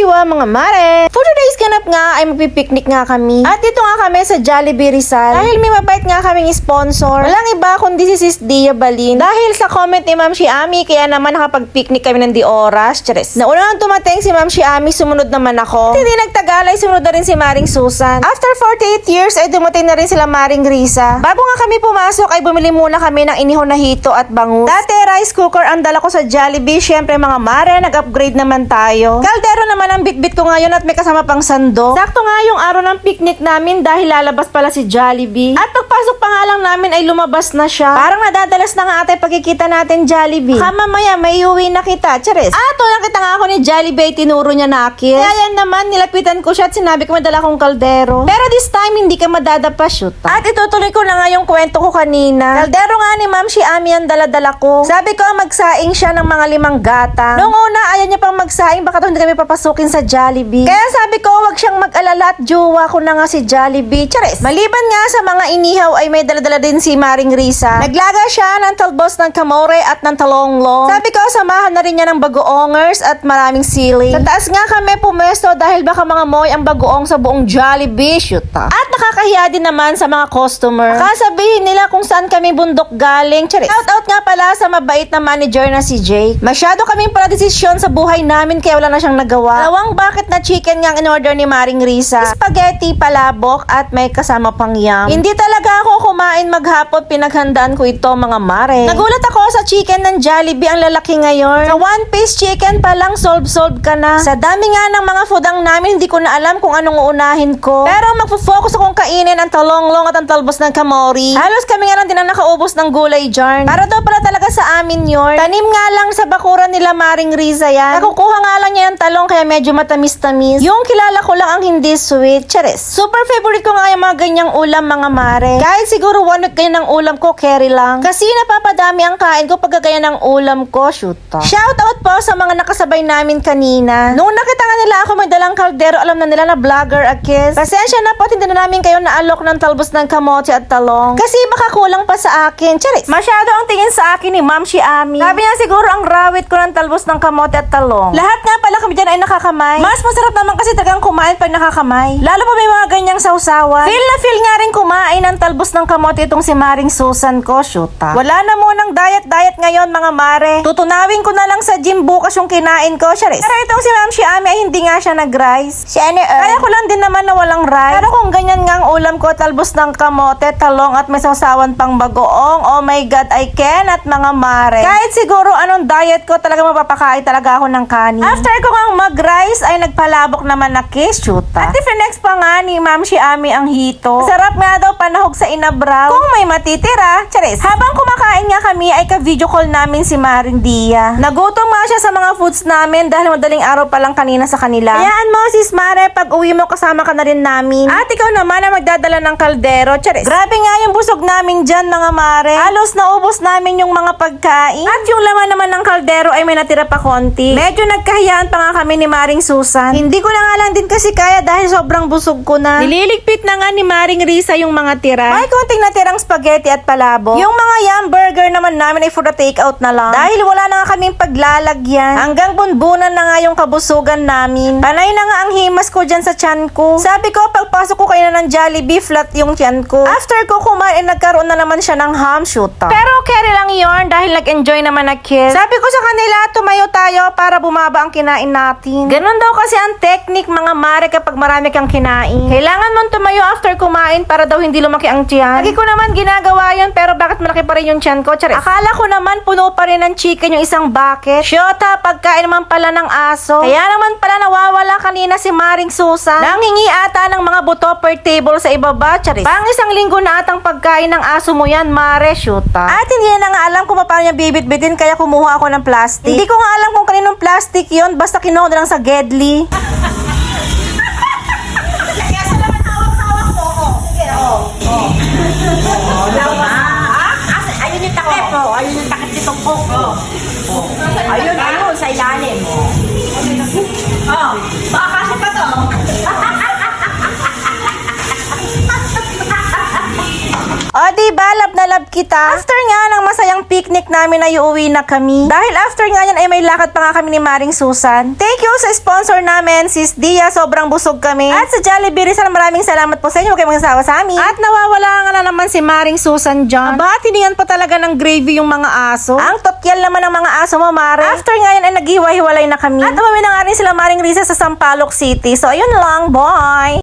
Konnichiwa mga mare! For today's ay magpipiknik nga kami. At dito nga kami sa Jollibee Rizal. Dahil may mabait nga kaming sponsor. Walang iba kundi si Sis Dia Balin. Dahil sa comment ni Ma'am Shiami, kaya naman nakapag-picnic kami ng di oras. Charis. Nauna nang tumating si Ma'am Shiami, sumunod naman ako. At hindi nagtagal ay sumunod na rin si Maring Susan. After 48 years ay dumating na rin sila Maring Risa. Bago nga kami pumasok ay bumili muna kami ng inihon na hito at bangus. Dati rice cooker ang dala ko sa Jollibee. Syempre mga mare, nag-upgrade naman tayo. Kaldero naman ang bitbit ko ngayon at may kasama pang sando. Nga yung araw ng picnic namin dahil lalabas pala si Jollibee. At pagpasok pa nga lang namin ay lumabas na siya. Parang nadadalas na nga ate pagkikita natin Jollibee. Ha mamaya may uwi na kita. Charis. Ah, nakita nga ako ni Jollibee tinuro niya na akin. Kaya yan naman, nilapitan ko siya at sinabi ko madala kong kaldero. Pero this time, hindi ka madadapa shoot. At itutuloy ko na nga yung kwento ko kanina. Kaldero nga ni Ma'am Shiami ang dala-dala ko. Sabi ko magsaing siya ng mga limang gata. Noong una, ayaw niya pang magsaing baka to hindi kami papasukin sa Jollibee. Kaya sabi ko, wag siyang mag-alala at jowa ko na nga si Jollibee. Charis. Maliban nga sa mga inihaw ay may dala-dala din si Maring Risa. Naglaga siya ng talbos ng kamore at ng talonglong. Sabi ko, samahan na rin niya ng bagoongers at maraming siling. Sa taas nga kami pumesto dahil baka mga moy ang bagoong sa buong Jollibee. Shoot ah. At nakakahiya din naman sa mga customer. Kasabihin nila kung saan kami bundok galing. Charis. Shout out nga pala sa mabait na manager na si Jake. Masyado kaming para desisyon sa buhay namin kaya wala na siyang nagawa. Dalawang bakit na chicken nga ang in-order ni Maring Risa. Spaghetti, palabok at may kasama pang yam. Hindi talaga ako kumain maghapon pinaghandaan ko ito mga mare. Nagulat ako sa chicken ng Jollibee ang lalaki ngayon. Sa one piece chicken pa lang solve-solve ka na. Sa dami nga ng mga food ang namin hindi ko na alam kung anong uunahin ko. Pero magfo-focus akong kainin ang talonglong at ang talbos ng kamori. Halos kami nga lang din ang nakaubos ng gulay jar. Para daw pala talaga sa amin yun. Tanim nga lang sa bakuran nila Maring Riza yan. Nakukuha nga lang niya ng talong kaya medyo matamis-tamis. Yung kilala ko lang ang hindi sweet. Charis. Super favorite ko nga yung mga ganyang ulam mga mare. Kahit siguro one week ganyan ng ulam ko, carry lang. Kasi napapadami ang kain ko pag ng ulam ko, shoot. Shout out po sa mga nakasabay namin kanina. Nung nakita nila ako may dalang kaldero, alam na nila na vlogger a kiss. Pasensya na po, hindi na namin kayo naalok ng talbos ng kamote at talong. Kasi baka kulang pa sa akin. Charis. Masyado ang tingin sa akin ni Ma'am Shiami. Sabi niya siguro ang rawit ko ng talbos ng kamote at talong. Lahat nga pala kami dyan ay nakakamay. Mas masarap naman kasi talagang kumain pag nakakamay. Lalo pa may mga ganyang sausawan. Feel na feel nga rin kumain ng talbos ng kamote itong si Maring Susan ko, shoota. Wala na munang diet-diet ngayon mga mare. Tutunawin ko na lang sa gym bukas yung kinain ko, Charis. Pero itong si Ma'am Shiami ay hindi nga siya nag-rice. Siya Kaya ko lang din naman na walang rice. Pero kung ganyan nga ang ulam ko, talbos ng kamote, talong at may sausawan pang bagoong, oh my God, I can at mga mare. Kahit siguro anong diet ko, talaga mapapakain talaga ako ng kanin. After ko nga mag-rice, ay nagpalabok naman na kiss, shoota. At if next pa nga ni Ma'am Shiami ang hito. Sarap nga daw panahog sa inabraw. Kung may matitira, charis. Habang kumakain nga kami, ay ka-video call namin si Maring Dia. Nagutom nga siya sa mga foods namin dahil madaling araw pa lang kanina sa kanila. Hayaan mo, sis Mare, pag uwi mo kasama ka na rin namin. At ikaw naman ang magdadala ng kaldero, charis. Grabe nga yung busog namin dyan, mga Mare. Halos naubos namin yung mga pagkain. At yung laman naman ng kaldero ay may natira pa konti. Medyo nagkahiyaan pa nga kami ni Maring Susan. Hindi ko na nga lang din kasi kaya dahil sobrang busog ko na. Nililigpit na nga ni Maring Risa yung mga tira. May konting natirang spaghetti at palabo. Yung mga yam burger naman namin ay for the takeout na lang. Dahil wala na nga kaming paglalagyan. Hanggang bunbunan na nga yung kabusugan namin. Panay na nga ang himas ko dyan sa tiyan ko. Sabi ko, pagpasok ko kayo na ng Jollibee, flat yung tiyan ko. After ko kumain, nagkaroon na naman siya ng ham shoota. Pero carry lang yon dahil nag-enjoy naman na kiss. Sabi ko sa kanila, tumayo tayo para bumaba ang kinain natin. Ganon daw kasi ang technique mga mare kapag marami kang kinain. Kailangan mong tumayo after kumain para daw hindi lumaki ang tiyan. Lagi ko naman ginagawa yon pero bakit malaki pa rin yung tiyan ko? Charis. Akala ko naman puno pa rin ng chicken yung isang bucket. Shota, pagkain naman pala ng aso. Kaya naman pala nawawala kanina si Maring Susan. Nanghingi ata ng mga buto per table sa ibaba, Charis. Pang isang linggo na atang pagkain ng aso mo yan, Mare, Shota. At hindi na nga alam kung paano niya bibit-bitin kaya kumuha ako ng plastic. Hindi ko nga alam kung kaninong plastic yon basta kinuha lang sa Gedli. Ayun yung takip nitong coke. Ayun, ayun, sa ilalim. Love kita. After nga ng masayang picnic namin ay uuwi na kami. Dahil after nga yan ay may lakad pa nga kami ni Maring Susan. Thank you sa sponsor namin, Sis Dia. Sobrang busog kami. At sa Jollibee Rizal, maraming salamat po sa inyo. Huwag kayong magsasawa sa amin. At nawawala nga na naman si Maring Susan John. Aba, tiniyan pa talaga ng gravy yung mga aso. Ang totyal naman ng mga aso mo, Mare. After nga yan ay naghiwa-hiwalay na kami. At umuwi na nga rin sila Maring Risa sa Sampaloc City. So, ayun lang. Bye!